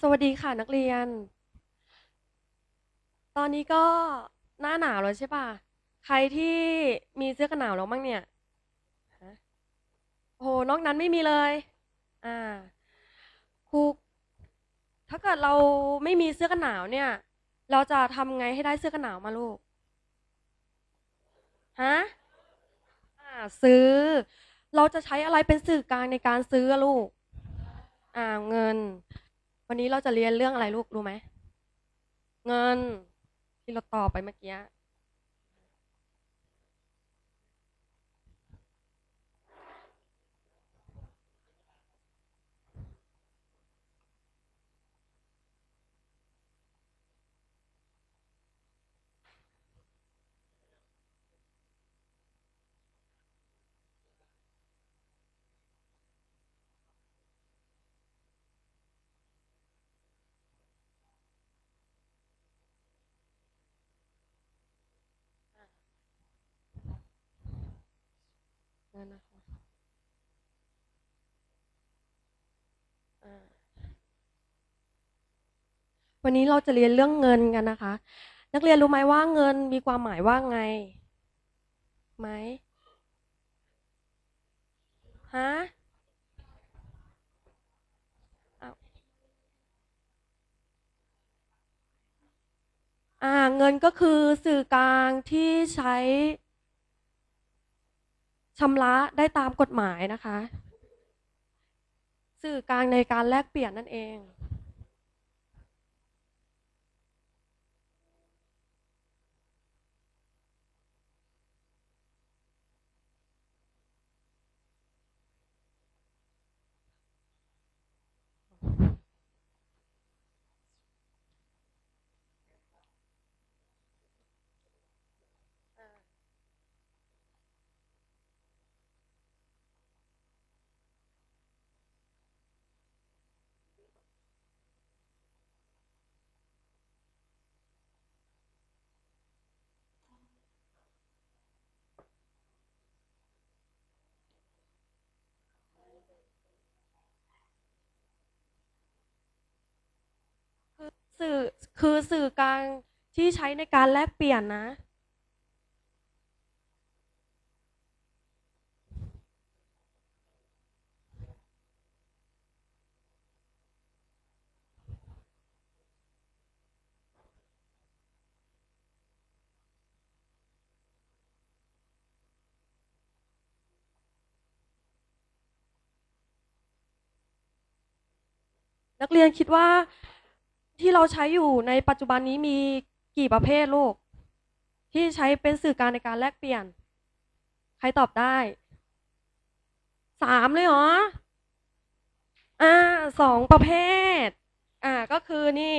สวัสดีค่ะนักเรียน ตอนนี้ก็หน้าหนาวแล้วใช่ป่ะ ใครที่มีเสื้อกันหนาวแล้วบ้งเนี่ยโอ้โหนอกนั้นไม่มีเลย อ่าครูถ้าเกิดเราไม่มีเสื้อกันหนาวเนี่ย เราจะทำไงให้ได้เสื้อกันหนาวมาลูก ฮะ อ่า ซื้อ เราจะใช้อะไรเป็นสื่อกลางในการซื้อลูก อ่า เงิน วันนี้เราจะเรียนเรื่องอะไรลูกรู้ไหม เงินที่เราตอบไปเมื่อกี้ เงินนะคะวันนี้เราจะเรียนเรื่องเงินกันนะคะ นักเรียนรู้ไหมว่าเงินมีความหมายว่าไงไหมฮะอ่าเงินก็คือสื่อกลางที่ใช้ ชำระได้ตามกฎหมายนะคะ สื่อกลางในการแลกเปลี่ยนนั่นเอง สื่อคือสื่อกลางที่ใช้ในการแลกเปลี่ยนนะ นักเรียนคิดว่า ที่เราใช้อยู่ในปัจจุบันนี้มีกี่ประเภทลูก ที่ใช้เป็นสื่อกางในการแลกเปลี่ยน ใครตอบได้สามเลยเหรออ่าสองประเภท อ่าก็คือนี่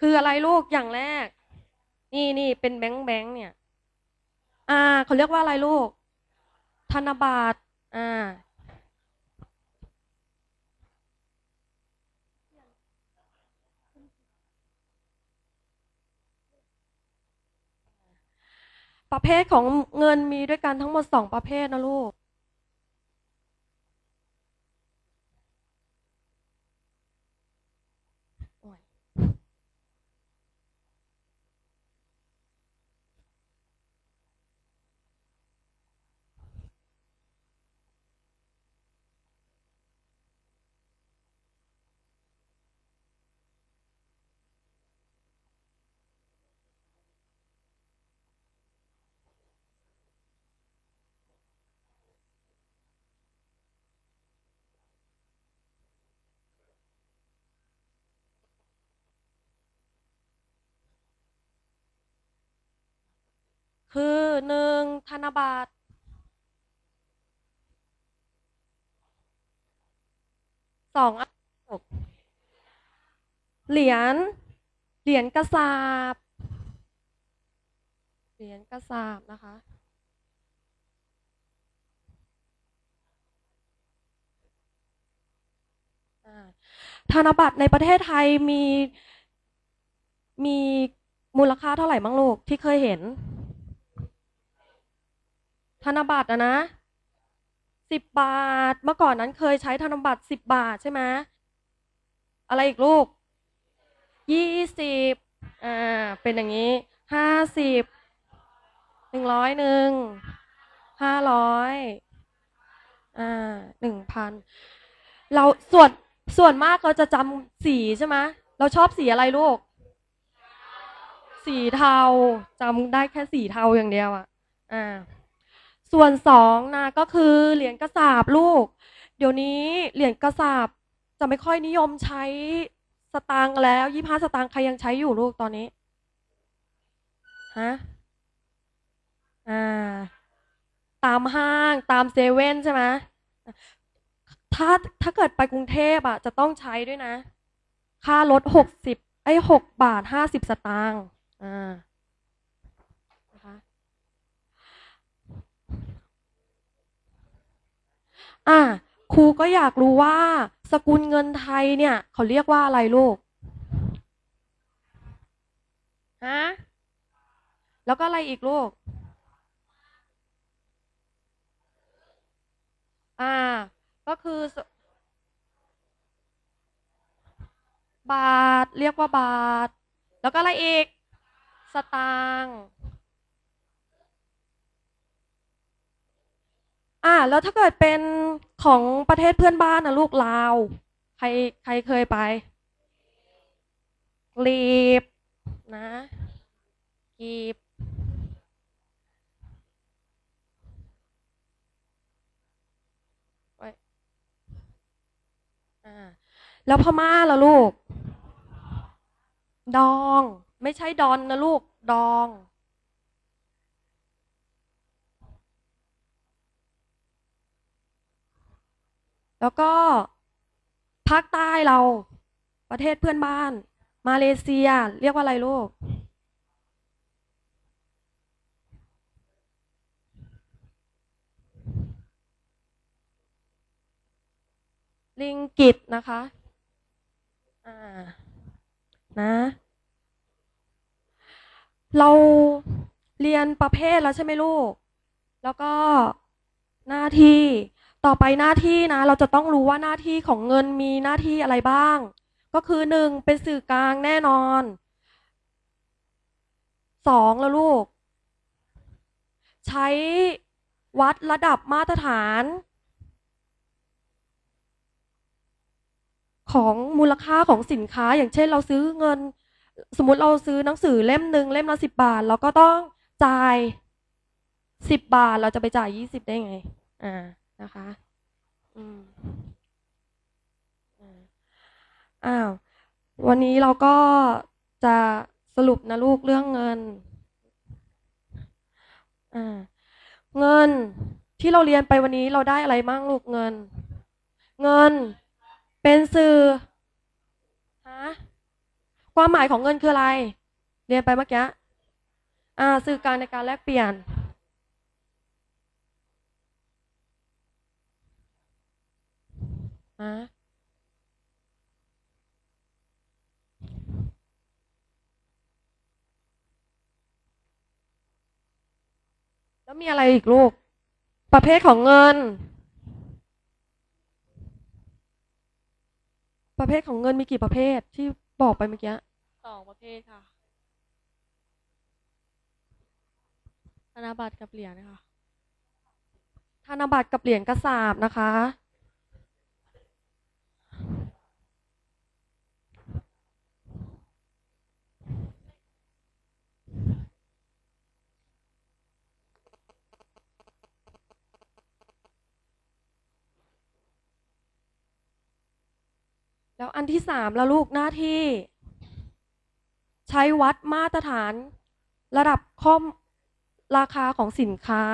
คืออะไรลูกอย่างแรก นี่นี่เป็นแบงค์แบงค์เนี่ย อ่าเขาเรียกว่าอะไรลูก ธนบัตรอ่า ประเภทของเงินมีด้วยกันทั้งหมดสองประเภทนะลูก คือหนึ่งธนบัตรสองอะเหรียญเหรียญกระสาบเหรียญกระสาบนะคะธนบัตรในประเทศไทยมีมีมูลค่าเท่าไหร่บ้างลูกที่เคยเห็น ธนบัตรอะนะสิบบาท เมื่อก่อนนั้นเคยใช้ธนบัตรสิบบาทใช่ไหมอะไรอีกลูกยี่สิบอ่าเป็นอย่างนี้ห้าสิบหนึ่งร้อยหนึ่งห้าร้อยอ่าหนึ่งพันเราส่วนส่วนมากเราจะจำสีใช่ไหมเราชอบสีอะไรลูก สีเทาจำได้แค่สีเทาอย่างเดียวอะอ่า ส่วนสองนะก็คือเหรียญกระสาบลูก เดี๋ยวนี้เหรียญกระสาบจะไม่ค่อยนิยมใช้สตางค์แล้วยี่ห้าสตางค์ใครยังใช้อยู่ลูกตอนนี้ฮะอ่า ตามห้างตามเซเว่นใช่ไหมถ้าถ้าเกิดไปกรุงเทพอะ จะต้องใช้ด้วยนะ ค่ารถหกสิบไอ้หกบาทห้าสิบสตางค์อ่านะคะ อ่าครูก็อยากรู้ว่า สกุลเงินไทยเนี่ย เขาเรียกว่าอะไรลูกฮะแล้วก็อะไรอีกลูก อ่า ก็คือสบาท เรียกว่าบาท แล้วก็อะไรอีก สตางค์ อ่า แล้วถ้าเกิดเป็นของประเทศเพื่อนบ้านนะลูกลาว ใครใครเคยไปลีบนะกีบแล้วพม่าล่ะลูก ดอง ไม่ใช่ดอนนะลูก ดอง แล้วก็ภาคใต้เราประเทศเพื่อนบ้าน มาเลเซีย เรียกว่าอะไรลูก ลิงกิตนะคะ อ่า นะ เราเรียนประเภทแล้วใช่ไหมลูก แล้วก็หน้าที่ ต่อไปหน้าที่นะ เราจะต้องรู้ว่าหน้าที่ของเงินมีหน้าที่อะไรบ้าง ก็คือหนึ่งเป็นสื่อกลางแน่นอนสองแล้วลูก ใช้วัดระดับมาตรฐาน ของมูลค่าของสินค้า อย่างเช่นเราซื้อเงิน สมมติเราซื้อหนังสือเล่มหนึ่งเล่มละสิบบาท เราก็ต้องจ่ายสิบบาทเราจะไปจ่ายยี่สิบได้ไง อ่า นะคะ อืมอ่าอ้าว วันนี้เราก็จะสรุปนะลูกเรื่องเงิน อ่า เงินที่เราเรียนไปวันนี้เราได้อะไรบ้างลูกเงิน เงินเป็นสื่อฮะความหมายของเงินคืออะไร เรียนไปเมื่อกี้อ่า สื่อการในการแลกเปลี่ยน ฮะแล้วมีอะไรอีกลูก ประเภทของเงิน ประเภทของเงินมีกี่ประเภทที่บอกไปเมื่อกี้สองประเภทค่ะธนบัตรกับเหรียญค่ะธนบัตรกับเหรียญกระสาบนะคะ แล้วอันที่สามละลูกหน้าที่ ใช้วัดมาตรฐาน ระดับข้อมราคาของสินค้า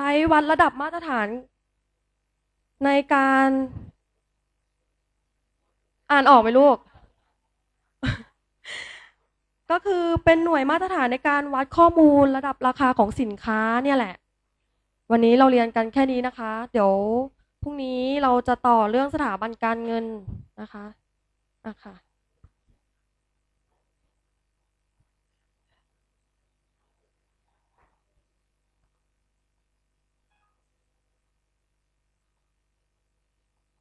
ใช้วัดระดับมาตรฐาน ในการอ่านออกไหมลูก ก็คือเป็นหน่วยมาตรฐานในการวัดข้อมูลระดับราคาของสินค้าเนี่ยแหละ วันนี้เราเรียนกันแค่นี้นะคะ เดี๋ยวพรุ่งนี้เราจะต่อเรื่องสถาบันการเงินนะคะอะค่ะ